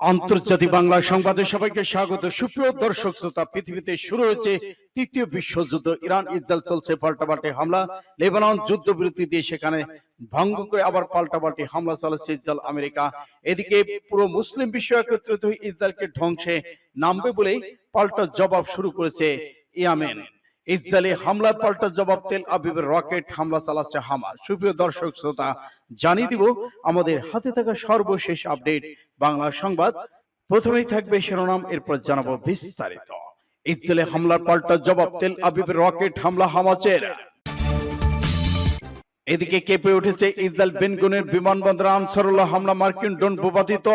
আন্তর্জাতিক বাংলা সংবাদে সবাইকে স্বাগত। সুপ্রিয় দর্শক শ্রোতা, পৃথিবীতে শুরু হয়েছে তৃতীয় বিশ্বযুদ্ধ। ইরান, ইসরায়েল চলছে পাল্টাপাল্টি হামলা। লেবানন যুদ্ধবিরতি দিয়ে সেখানে ভঙ্গ করে আবার পাল্টাপাল্টি হামলা চালাচ্ছে ইসরায়েল, আমেরিকা। এদিকে পুরো মুসলিম বিশ্ব একত্রিত হয়ে ইসরায়েলকে ধ্বংসে নামবে বলেই পাল্টা জবাব শুরু করেছে ইয়ামেন। ইসরায়েলি হামলার পাল্টা জবাব তেল আবিবের রকেট হামলা চালাচ্ছে হামাস। সুপ্রিয় দর্শক, শ্রোতা, জানিয়ে দিব, আমাদের হাতে থাকা সর্বশেষ আপডেট বাংলা সংবাদ। প্রথমেই থাকবে শিরোনাম, এরপর জানাব বিস্তারিত। ইসরায়েলি হামলার পাল্টা জবাব তেল আবিবের রকেট হামলা হামাচের এদিকে কেঁপে উঠেছে ইসরায়েল বেনগুনের বিমানবন্দর আনসারুল্লাহ হামলা মার্কিন ড্রোন ভূপাতিত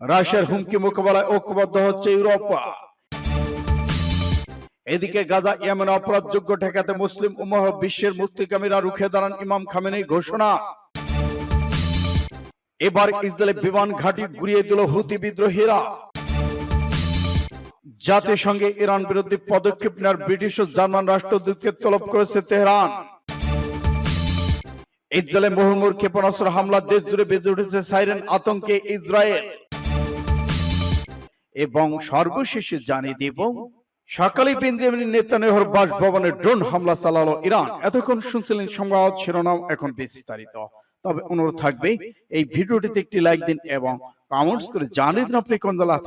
রাশিয়ার হুমকি মোকাবেলায় ঐক্যবদ্ধ হচ্ছে ইউরোপা। এদিকে গাজা ইয়েমেন অপরাধযোগ্য ঠেকাতে মুসলিম উম্মাহ বিশ্বের মুক্তিকামীরা রুখে দাঁড়ান ইমাম খামেনের ঘোষণা। এবার ইসরায়েলের বিমান ঘাঁটি গুড়িয়ে দিল হুতি বিদ্রোহীরা। জাতিসংঘে ইরান বিরোধী পদক্ষেপ নেওয়ার ব্রিটিশ ও জার্মান রাষ্ট্রদূতকে তলব করেছে তেহরান। ইসরায়েলে মুহুর্মুর ক্ষেপণাস্ত্র হামলা দেশ জুড়ে বেঁধে উঠেছে সাইরেন আতঙ্কে ইসরায়েল। এবং সর্বশেষে জানিয়ে দিব সকালে বেঞ্জামিন নেতানিয়াহুর বাসভবনে ড্রোন হামলা চালালো ইরান। এতক্ষণ শুনছিলেন সংবাদ শিরোনাম, এখন বিস্তারিত। তবে অনুরোধ থাকবে, এই ভিডিওটিতে একটি লাইক দিন এবং কমেন্টস করে জানিয়ে দিন আপনি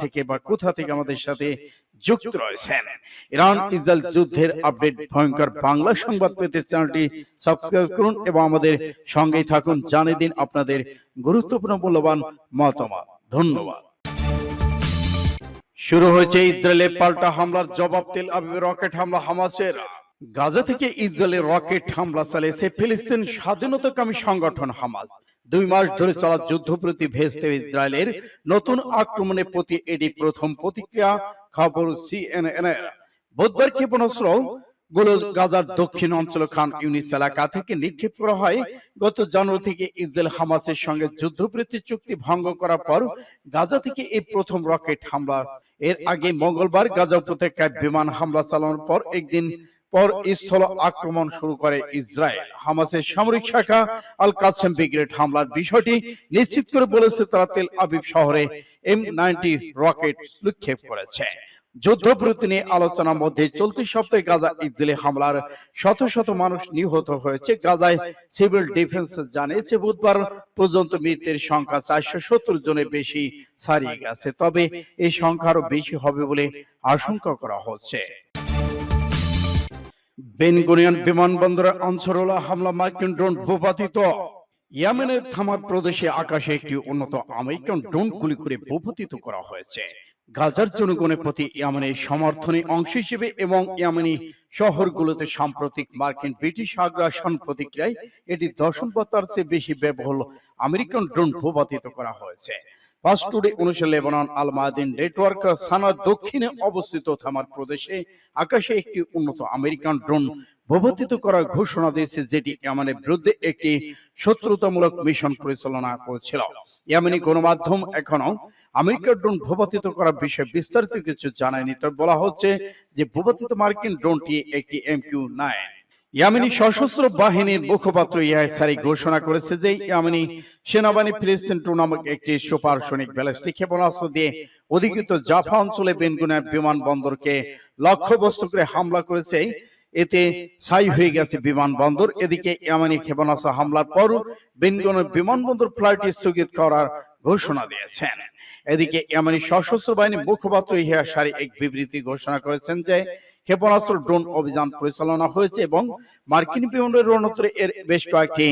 থেকে বা কোথা থেকে আমাদের সাথে যুক্ত রয়েছেন। ইরান ইসরায়েল যুদ্ধের আপডেট, ভয়ঙ্কর বাংলা সংবাদ পেতে চ্যানেলটি সাবস্ক্রাইব করুন এবং আমাদের সঙ্গেই থাকুন। জানিয়ে দিন আপনাদের গুরুত্বপূর্ণ মূল্যবান মতামত। ধন্যবাদ। শুরু হয়েছে ইসরায়েলের পাল্টা হামলার জবাব তেল আবিবের রকেট হামলা হামাসের। গাজা থেকে ইসরায়েলের রকেট হামলা চালিয়েছে ফিলিস্তিন স্বাধীনতাকামী সংগঠন হামাস। দুই মাস ধরে চলা যুদ্ধপ্রতি ভেস্তে ইসরায়েলের নতুন আক্রমণের প্রতি এটি প্রথম প্রতিক্রিয়া, খবর সিএনএন এর। বুধবার ক্ষেপণাস্ত্রগুলো গাজার দক্ষিণ অঞ্চল খান ইউনিস এলাকা থেকে নিক্ষেপ করা হয়। গত জানুয়ারি থেকে ইসরায়েল হামাসের সঙ্গে যুদ্ধবৃত্তি চুক্তি ভঙ্গ করার পর গাজা থেকে এই প্রথম রকেট হামলা এর আগে মঙ্গলবার গাজা উপত্যকায় বিমান হামলা চালানোর পর একদিন পর স্থল আক্রমণ শুরু করে ইসরায়েল। হামাসের সামরিক শাখা আল কাসেম ব্রিগেড হামলার বিষয়টি নিশ্চিত করে বলেছে তারা তেল আবিব শহরে এম নাইনটি রকেট নিক্ষেপ করেছে। যুদ্ধবিরতি নিয়ে আলোচনার মধ্যে চলতি সপ্তাহে গাজা ইসরায়েলি হামলার শত শত মানুষ নিহত হয়েছে। গাজায় সিভিল ডিফেন্স জানিয়েছে, বুধবার পর্যন্ত মৃতের সংখ্যা চারশো সত্তর জনের বেশি ছাড়িয়ে গেছে। তবে এই সংখ্যা আরও বেশি হবে বলে আশঙ্কা করা হচ্ছে। বেনগুনিয়ান বিমানবন্দরের অঞ্চরোলা হামলা মার্কিন ড্রোন ভূপাতিত। ইয়ামেনের থামার প্রদেশে আকাশে একটি উন্নত আমেরিকান ড্রোন গুলি করে ভূপাতিত করা হয়েছে। গাজার জনগণের প্রতি ইয়ামেনের সমর্থনে অংশ হিসেবে এবং ইয়ামেনি শহরগুলোতে সাম্প্রতিক মার্কিন ব্রিটিশ আগ্রাসন প্রতিক্রিয়ায় এটি দশম বা তার চেয়ে বেশি ব্যবহৃত আমেরিকান ড্রোন ভূপাতিত করা হয়েছে। ফার্স্ট টুডে অনুসারে লেবানন আল নেটওয়ার্ক সানার দক্ষিণে অবস্থিত থামার প্রদেশে আকাশে একটি উন্নত আমেরিকান ড্রোন করার ঘোষণা দিয়েছে, যেটি ইয়ামানের বিরুদ্ধে একটি শত্রুতামূলক মিশন পরিচালনা করেছিল। ইয়ামানি গণমাধ্যম এখনও আমেরিকার ড্রোন ভূপাতিত করার বিষয়ে বিস্তারিত কিছু জানায়নি, তবে বলা হচ্ছে যে ভূপাতিত মার্কিন ড্রোনটি একটি এম কিউ নাইন সশস্ত্র বাহিনীর মুখপাত্র ঘোষণা করেছে যে সেনাবাহিনী ফিলিস্তিন টু নামক একটি সুপারসনিক ব্যালিস্টিক ক্ষেপণাস্ত্র দিয়ে অধিকৃত জাফা অঞ্চলে বিমানবন্দরকে লক্ষ্যবস্তু করে হামলা করেছে। এতে ছাই হয়ে গেছে বিমানবন্দর। এদিকে ইয়ামানি ক্ষেপণাস্ত্র হামলার পর বেনগুনের বিমানবন্দর ফ্লাইট স্থগিত করার ঘোষণা দিয়েছেন। এদিকে ইয়ামানি সশস্ত্র বাহিনীর মুখপাত্র ইহা সারি এক বিবৃতি ঘোষণা করেছেন যে, ক্ষেপণাস্ত্র ড্রোন অভিযান পরিচালনা হয়েছে এবং মার্কিন বিমানের রণত্রে এর বেশ কয়েকটি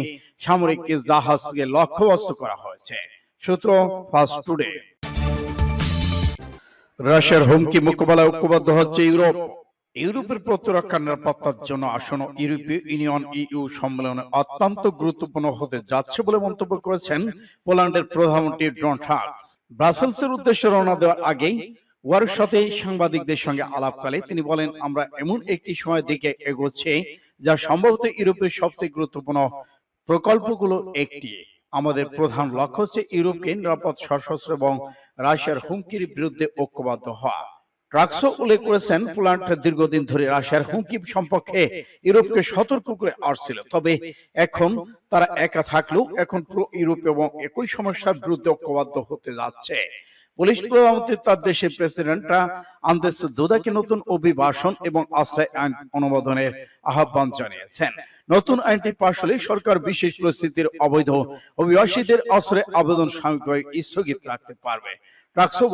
সামরিক জাহাজকে লক্ষ্যবস্তু করা হয়েছে। সূত্র ফার্স্ট টুডে। রাশিয়ার হুমকি মোকাবেলায় ঐক্যবদ্ধ হচ্ছে ইউরোপ। ইউরোপের প্রতিরক্ষা নিরাপত্তার জন্য আসন্ন ইউরোপীয় ইউনিয়ন ইইউ সম্মেলনে অত্যন্ত গুরুত্বপূর্ণ হতে যাচ্ছে বলে মন্তব্য করেছেন পোল্যান্ডের প্রধানমন্ত্রী ডোনাল্ড ব্রাসেলসের উদ্দেশ্যে রওনা দেওয়ার আগেই ওয়ার সাথে সাংবাদিকদের সঙ্গে আলাপকালে তিনি বলেন, আমরা এমন একটি সময় দিকে এগোচ্ছে যা সম্ভবত ইউরোপের সবচেয়ে গুরুত্বপূর্ণ প্রকল্পগুলো একটি। আমাদের প্রধান লক্ষ্য হচ্ছে ইউরোপকে নিরাপদ সশস্ত্র এবং রাশিয়ার হুমকির বিরুদ্ধে ঐক্যবদ্ধ হওয়া। ট্রাক্সও উল্লেখ করেছেন পোল্যান্ড দীর্ঘদিন ধরে রাশিয়ার হুমকি সম্পর্কে ইউরোপকে সতর্ক করে আসছিল। তবে এখন তারা একা থাকলেও এখন পুরো ইউরোপ এবং একই সমস্যার বিরুদ্ধে ঐক্যবদ্ধ হতে যাচ্ছে। পুলিশ প্রধানমন্ত্রী তার দেশের প্রেসিডেন্টরা আন্দেস দুদাকে নতুন অভিবাসন এবং আশ্রয় আইন অনুমোদনের আহ্বান জানিয়েছেন। নতুন আইনটি পাশ হলে সরকার বিশেষ পরিস্থিতির অবৈধ অভিবাসীদের আশ্রয় আবেদন সাময়িকভাবে স্থগিত রাখতে পারবে।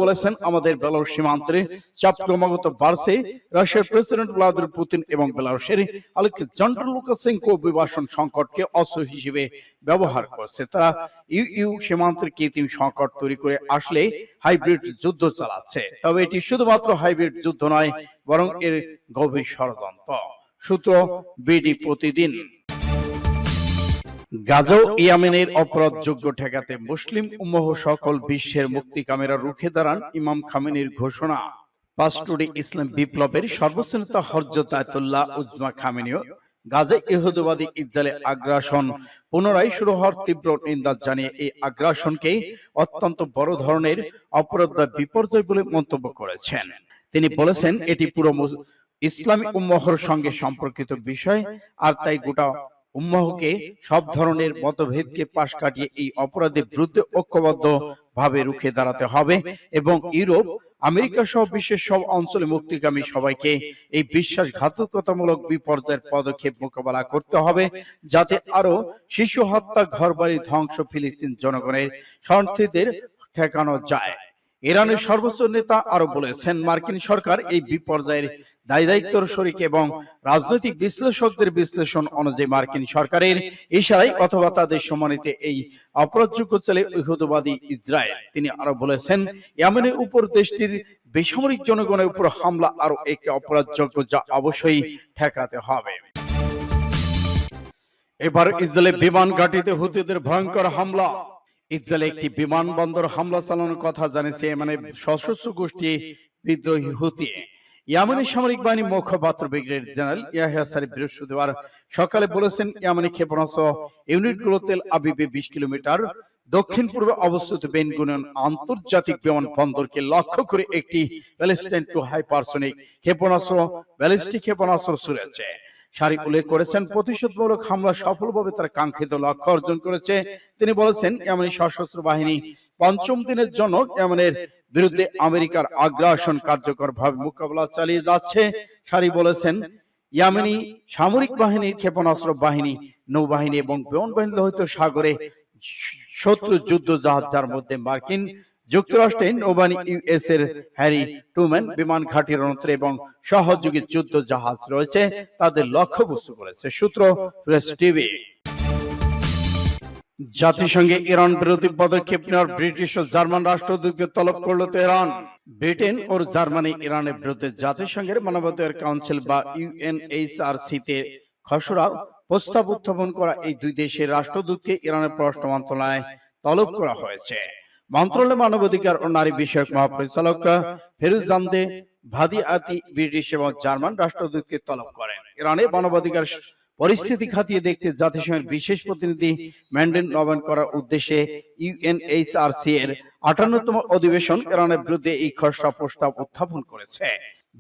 বলেছেন, আমাদের সীমান্তে চাপ ক্রমাগত বাড়ছে। রাশিয়ার প্রেসিডেন্ট ভ্লাদিমির পুতিন এবং বেলারুশের লুকাসেঙ্কো অভিবাসন সংকটকে অস্ত্র হিসেবে ব্যবহার করছে। তারা ইউ সীমান্তের কৃত্রিম সংকট তৈরি করে আসলে হাইব্রিড যুদ্ধ চালাচ্ছে। তবে এটি শুধুমাত্র হাইব্রিড যুদ্ধ নয়, বরং এর গভীর ষড়যন্ত্র। সূত্র বিডি প্রতিদিন। গাজা ইয়ামেনের অপরাধযোগ্য ঠেকাতে মুসলিম উম্মহ সকল বিশ্বের মুক্তিকামেরা রুখে দাঁড়ান ইমাম খামেনির ঘোষণা। পাস্টুরি ইসলাম বিপ্লবের সর্বোচ্চ নেতা হরজত আয়তুল্লাহ উজমা খামেনিও গাজা ইহুদবাদী ইসরায়েলে আগ্রাসন পুনরায় শুরু হওয়ার তীব্র নিন্দা জানিয়ে এই আগ্রাসনকে অত্যন্ত বড় ধরনের অপরাধ বিপর্যয় বলে মন্তব্য করেছেন। তিনি বলেছেন, এটি পুরো ইসলামী উম্মহর সঙ্গে সম্পর্কিত বিষয় আর তাই গোটা উম্মাহকে সব ধরনের মতভেদকে পাশ কাটিয়ে এই অপরাধের বিরুদ্ধে ঐক্যবদ্ধ ভাবে রুখে দাঁড়াতে হবে এবং ইউরোপ আমেরিকা সহ বিশ্বের সব অঞ্চলে মুক্তিকামী সবাইকে এই বিশ্বাসঘাতকতামূলক বিপর্যয়ের পদক্ষেপ মোকাবেলা করতে হবে যাতে আরও শিশু হত্যা ঘরবাড়ি ধ্বংস ফিলিস্তিন জনগণের শরণার্থীদের ঠেকানো যায়। ইরানের সর্বোচ্চ নেতা আরও বলেছেন মার্কিন সরকার এই বিপর্যয়ের দায়িত্বর শরিক এবং রাজনৈতিক বিশ্লেষকদের বিশ্লেষণ অনুযায়ী মার্কিন সরকারের ইশারায় অথবা তাদের সম্মানিত এই অপরাধযোগ্য ছেলে ইহুদবাদী ইসরায়েল। তিনি আরও বলেছেন, ইয়ামেনের উপর দেশটির বেসামরিক জনগণের উপর হামলা আরও একটি অপরাধযোগ্য যা অবশ্যই ঠেকাতে হবে। এবার ইসরায়েলের বিমান ঘাটিতে হুতিদের ভয়ঙ্কর হামলা। ইসরায়েলে একটি বিমানবন্দর হামলা চালানোর কথা জানিয়েছে মানে সশস্ত্র গোষ্ঠী বিদ্রোহী হুতি। ইয়ামানি সামরিক বাহিনী মুখপাত্র ব্রিগেডিয়ার জেনারেল ইয়াহিয়া সারি বৃহস্পতিবার সকালে বলেছেন, ইয়ামানি ক্ষেপণাস্ত্র ইউনিটগুলো তেল আবিবে বিশ কিলোমিটার দক্ষিণ পূর্বে অবস্থিত আন্তর্জাতিক বিমানবন্দরকে লক্ষ্য করে একটি টু হাইপারসোনিক ক্ষেপণাস্ত্র, ব্যালিস্টিক ক্ষেপণাস্ত্র ছুড়েছে। সারি উল্লেখ করেছেন, প্রতিশোধমূলক হামলা সফলভাবে তার কাঙ্ক্ষিত লক্ষ্য অর্জন করেছে। তিনি বলেছেন এমনই সশস্ত্র বাহিনী পঞ্চম দিনের জন্য এমনের বিরুদ্ধে আমেরিকার আগ্রাসন কার্যকর ভাবে মোকাবেলা চালিয়ে যাচ্ছে। সারি বলেছেন ইয়ামেনি সামরিক বাহিনীর ক্ষেপণাস্ত্র বাহিনী নৌবাহিনী এবং বিমান বাহিনী লোহিত সাগরে শত্রু যুদ্ধ জাহাজ যার মধ্যে মার্কিন যুক্তরাষ্ট্রের নৌবাহিনী ইউএস এর হ্যারি টুম্যান বিমান ঘাঁটির রণত্র এবং সহযোগী যুদ্ধ জাহাজ রয়েছে। তাদের লক্ষ্যবস্তু করেছে সূত্র প্রেস টিভি। জাতিসংঘে ইরান বিরোধী পদক্ষেপ নেওয়ার ব্রিটিশ ও জার্মান রাষ্ট্রদূতকে তলব করল তেহরান। ব্রিটেন ও জার্মানি ইরানের বিরুদ্ধে জাতিসংঘের মানবাধিকার কাউন্সিল বা ইউএনএইচআরসি তে খসড়া প্রস্তাব উত্থাপন করা এই দুই দেশের রাষ্ট্রদূতকে ইরানের পররাষ্ট্র মন্ত্রণালয়ে তলব করা হয়েছে। মন্ত্রণালয় মানবাধিকার ও নারী বিষয়ক মহাপরিচালক ফেরুজান্দে ভাদিয়াতি ব্রিটিশ এবং জার্মান রাষ্ট্রদূতকে তলব করেন। ইরানে মানবাধিকার পরিস্থিতি খাতিয়ে দেখতে জাতিসংঘের বিশেষ প্রতিনিধি ম্যান্ডেন নবায়ন করার উদ্দেশ্যে ইউএনএইচআরসি এর আটান্নতম অধিবেশন ইরানের বিরুদ্ধে এই খসড়া প্রস্তাব উত্থাপন করেছে।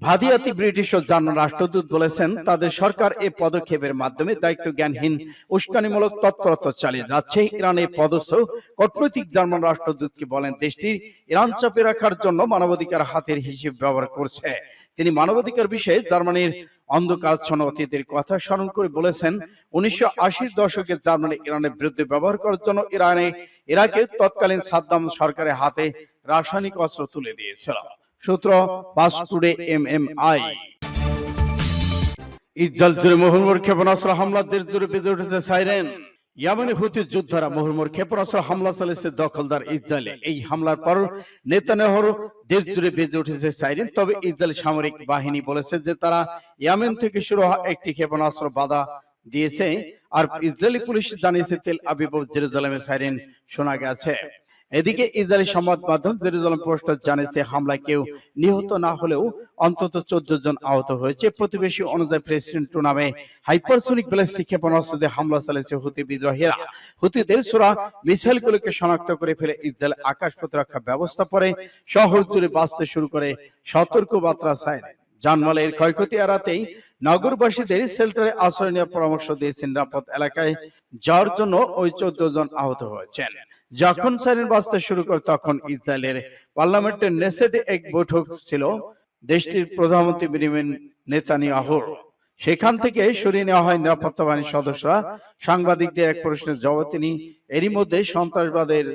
ভাদিয়াতি ব্রিটিশ ও জার্মান রাষ্ট্রদূত বলেছেন, তাদের সরকার এই পদক্ষেপের মাধ্যমে দায়িত্ব জ্ঞানহীন উস্কানিমূলক তৎপরতা চালিয়ে যাচ্ছে। ইরানের পদস্থ কূটনৈতিক জার্মান রাষ্ট্রদূতকে বলেন, দেশটি ইরান চাপে রাখার জন্য মানবাধিকার হাতের হিসেবে ব্যবহার করছে। তিনি মানবাধিকার বিষয়ে জার্মানির অন্ধকারচ্ছন্ন অতীতের কথা স্মরণ করে বলেছেন, উনিশশো আশির দশকে জার্মানি ইরানের বিরুদ্ধে ব্যবহার করার জন্য ইরানে ইরাকের তৎকালীন সাদ্দাম সরকারের হাতে রাসায়নিক অস্ত্র তুলে দিয়েছিল। সূত্র Pars Today M M I Israel জুড়ে মুহুর্মুর ক্ষেপণাস্ত্র হামলা দেশ জুড়ে বেঁধে উঠেছে সাইরেন। হুতি যোদ্ধারা মুহুর্মুর ক্ষেপণাস্ত্র হামলা চালিয়েছে দখলদার ইসরায়েলে। এই হামলার পর নেতানেহর দেশ জুড়ে বেজে উঠেছে তবে ইসরায়েল সামরিক বাহিনী বলেছে যে তারা ইয়ামেন থেকে শুরু হওয়া একটি ক্ষেপণাস্ত্র বাধা দিয়েছে। আর ইসরায়েলি পুলিশ জানিয়েছে, তেল আবিব সাইরেন শোনা গেছে। এদিকে ইসরায়েলি সংবাদ মাধ্যম জেরুজালেম পোস্ট জানিয়েছে, হামলায় কেউ নিহত না হলেও অন্তত চোদ্দ জন আহত হয়েছে। প্রতিবেশী অনুযায়ী প্রেসিডেন্ট নামে হাইপারসোনিক ব্যালিস্টিক ক্ষেপণাস্ত্র দিয়ে হামলা চালিয়েছে হুতি বিদ্রোহীরা। হুতিদের ছোড়া মিসাইলগুলোকে শনাক্ত করে ফেলে ইসরায়েল আকাশ প্রতিরক্ষা ব্যবস্থা পরে শহর জুড়ে বাঁচতে শুরু করে সতর্ক বার্তা সাইরেন জানমালের ক্ষয়ক্ষতি এড়াতেই নগরবাসীদের শেল্টারে আশ্রয় নেওয়ার পরামর্শ দিয়েছেন নিরাপদ এলাকায় যাওয়ার জন্য ওই চোদ্দ জন আহত হয়েছেন। যখন সাইরেন বাজতে শুরু করে তখন ইসরায়েলের পার্লামেন্টের নেসেটে এক বৈঠক ছিল দেশটির প্রধানমন্ত্রী বেনিয়ামিন নেতানিয়াহুর সেখান থেকে সরিয়ে নেওয়া হয় নিরাপত্তা বাহিনীর সদস্যরা। সাংবাদিকদের এক প্রশ্নের জবাব তিনি এরই মধ্যে সন্ত্রাসবাদের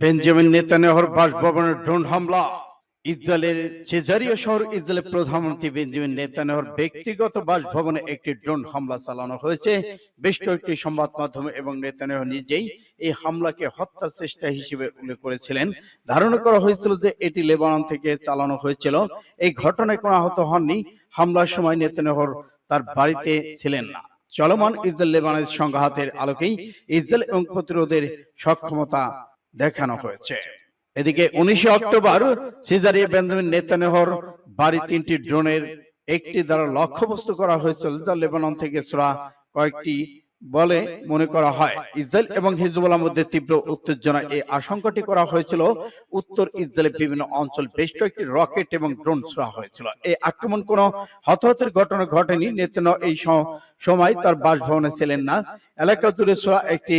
বেঞ্জামিন নেতানিয়াহুর বাসভবনের ড্রোন হামলা। ইসরায়েলের চেজারিয়া শহর ইসরায়েলের প্রধানমন্ত্রী বেঞ্জামিন নেতানিয়াহুর ব্যক্তিগত বাসভবনে একটি ড্রোন হামলা চালানো হয়েছে। বেশ কয়েকটি সংবাদ মাধ্যমে এবং নেতানিয়াহু নিজেই এই হামলাকে হত্যার চেষ্টা হিসেবে উল্লেখ করেছিলেন। ধারণা করা হয়েছিল যে এটি লেবানন থেকে চালানো হয়েছিল। এই ঘটনায় কোনো আহত হননি। হামলার সময় নেতানিয়াহুর তার বাড়িতে ছিলেন না। চলমান ইসরায়েল লেবানের সংঘাতের আলোকেই ইসরায়েল এবং প্রতিরোধের সক্ষমতা দেখানো হয়েছে। এদিকে উনিশে অক্টোবর সিজারিয়া বেঞ্জামিন নেতানিয়াহুর বাড়ি তিনটি ড্রোনের একটি দ্বারা লক্ষ্যবস্তু করা হয়েছিল। যা লেবানন থেকে ছোড়া কয়েকটি বলে মনে করা হয়। ইসরায়েল এবং হিজবুল্লাহর মধ্যে তীব্র উত্তেজনা এই আশঙ্কাটি করা হয়েছিল। উত্তর ইসরায়েলের বিভিন্ন অঞ্চল বেশ কয়েকটি রকেট এবং ড্রোন ছোড়া হয়েছিল। এই আক্রমণ কোনো হতাহতের ঘটনা ঘটেনি। নেতানো এই সময় তার বাসভবনে ছিলেন না। এলাকা জুড়ে ছোড়া একটি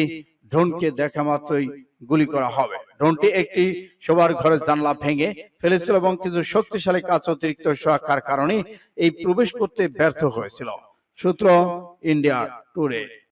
ড্রোনকে দেখা মাত্রই গুলি করা হবে। ড্রোনটি একটি সবার ঘরের জানলা ভেঙে ফেলেছিল এবং কিছু শক্তিশালী কাজ অতিরিক্ত সুরক্ষার কারণে এই প্রবেশ করতে ব্যর্থ হয়েছিল। সূত্র ইন্ডিয়া টুডে।